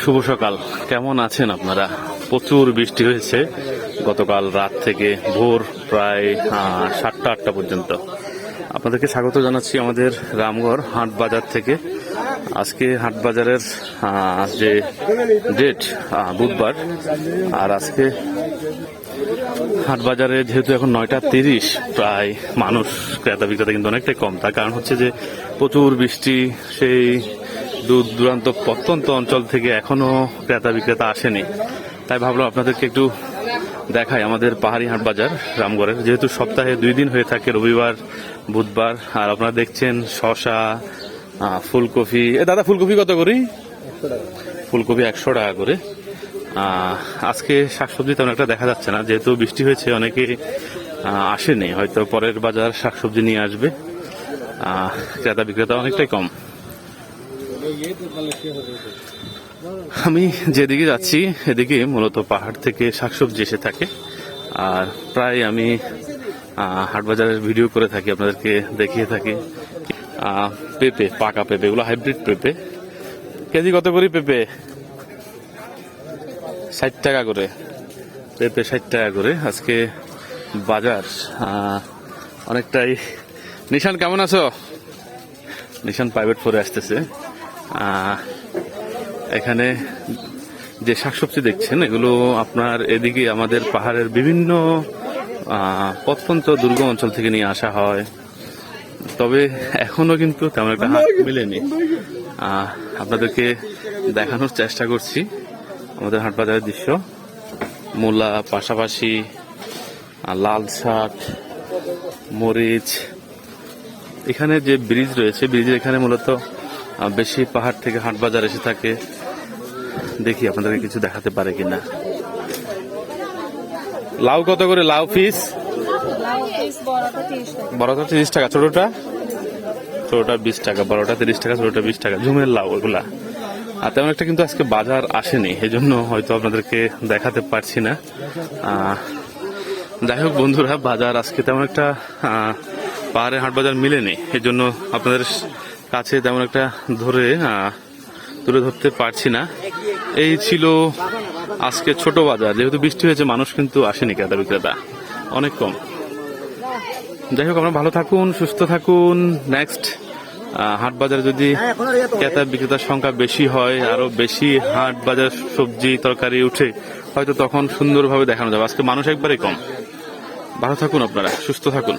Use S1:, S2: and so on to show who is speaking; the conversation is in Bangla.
S1: শুভ সকাল। কেমন আছেন আপনারা? প্রচুর বৃষ্টি হয়েছে গতকাল রাত থেকে ভোর প্রায় সাতটা, আটটা পর্যন্ত। আপনাদেরকে স্বাগত জানাচ্ছি আমাদের রামগড় হাট বাজার থেকে। আজকে হাট বাজারের যে ডেট বুধবার, আর আজকে হাট বাজারে যেহেতু এখন নয়টা তিরিশ, প্রায় মানুষ ক্রেতা বিক্রেতা কিন্তু অনেকটাই কম। তার কারণ হচ্ছে যে প্রচুর বৃষ্টি, সেই দূর দূরান্ত, প্রত্যন্ত অঞ্চল থেকে এখনও ক্রেতা বিক্রেতা আসেনি। তাই ভাবলাম আপনাদেরকে একটু দেখাই আমাদের পাহাড়ি হাট বাজার, রামগড়ের। যেহেতু সপ্তাহে দুই দিন হয়ে থাকে, রবিবার, বুধবার, আর আপনারা দেখছেন শশা ফুলকপি। এ, দাদা, ফুলকপি কত করি? ফুলকপি একশো টাকা করে। আজকে শাকসবজি তেমন একটা দেখা যাচ্ছে না, যেহেতু বৃষ্টি হয়েছে, অনেকে আসেনি। হয়তো পরের বাজার শাকসবজি নিয়ে আসবে। ক্রেতা বিক্রেতা অনেকটাই কম। আমি যেদিকে যাচ্ছি এদিকে মূলত পাহাড় থেকে শাকসবজি এসে থাকে। আর প্রায় আমি আহ, হাট বাজারের ভিডিও করে থাকি আপনাদেরকে দেখিয়ে থাকি। পেঁপে পাকা পেঁপে এগুলো হাইব্রিড পেঁপে। কেজি কত করি পেঁপে? ষাট টাকা করে। পেঁপে ষাট টাকা করে। আজকে বাজার অনেকটাই। নিশান কেমন আছো? নিশান প্রাইভেট ফোরে আসতেছে। এখানে যে শাকসবজি দেখছেন, এগুলো আপনার এদিকে আমাদের পাহাড়ের বিভিন্ন প্রত্যন্ত দুর্গম অঞ্চল থেকে নিয়ে আসা হয়। তবে এখনও কিন্তু তেমন একটা হাট মিলেনি। আপনাদেরকে দেখানোর চেষ্টা করছি আমাদের হাট বাজারের দৃশ্য। মূলা, পাশাপাশি লাল শাক, মরিচ। এখানে যে ব্রিজ রয়েছে, ব্রিজের এখানে মূলত বেশি পাহাড় থেকে হাট বাজার এসে থাকে। দেখি আপনাদেরকে কিছু দেখাতে পারে কিনা। লাউ কত করে? লাউ পিস?
S2: বড়টা তিরিশ টাকা,
S1: ছোটটা? ছোটটা বিশ টাকা, বড়টা তিরিশ টাকা, ছোটটা বিশ টাকা। ঝুমের লাউ ওগুলা আর তেমন একটা কিন্তু আজকে বাজার আসেনি এই জন্য হয়তো আপনাদেরকে দেখাতে পারছি না। যাই হোক বন্ধুরা, বাজার আজকে তেমন একটা পাহাড়ে হাট বাজার মিলেনি এই জন্য আপনাদের কাছে তেমন একটা ধরে তুলে ধরতে পারছি না। এই ছিল আজকে ছোট বাজার। যেহেতু বৃষ্টি হয়েছে, মানুষ কিন্তু আসেনি ক্রেতা বিক্রেতা। অনেক কম। যাই হোক, আপনারা ভালো থাকুন, সুস্থ থাকুন। নেক্সট হাট বাজারে যদি ক্রেতা বিক্রেতার সংখ্যা বেশি হয়, আরও বেশি হাট বাজার সবজি তরকারি উঠে, হয়তো তখন সুন্দরভাবে দেখানো যাবে। আজকে মানুষ একবারে কম। ভালো থাকুন আপনারা, সুস্থ থাকুন।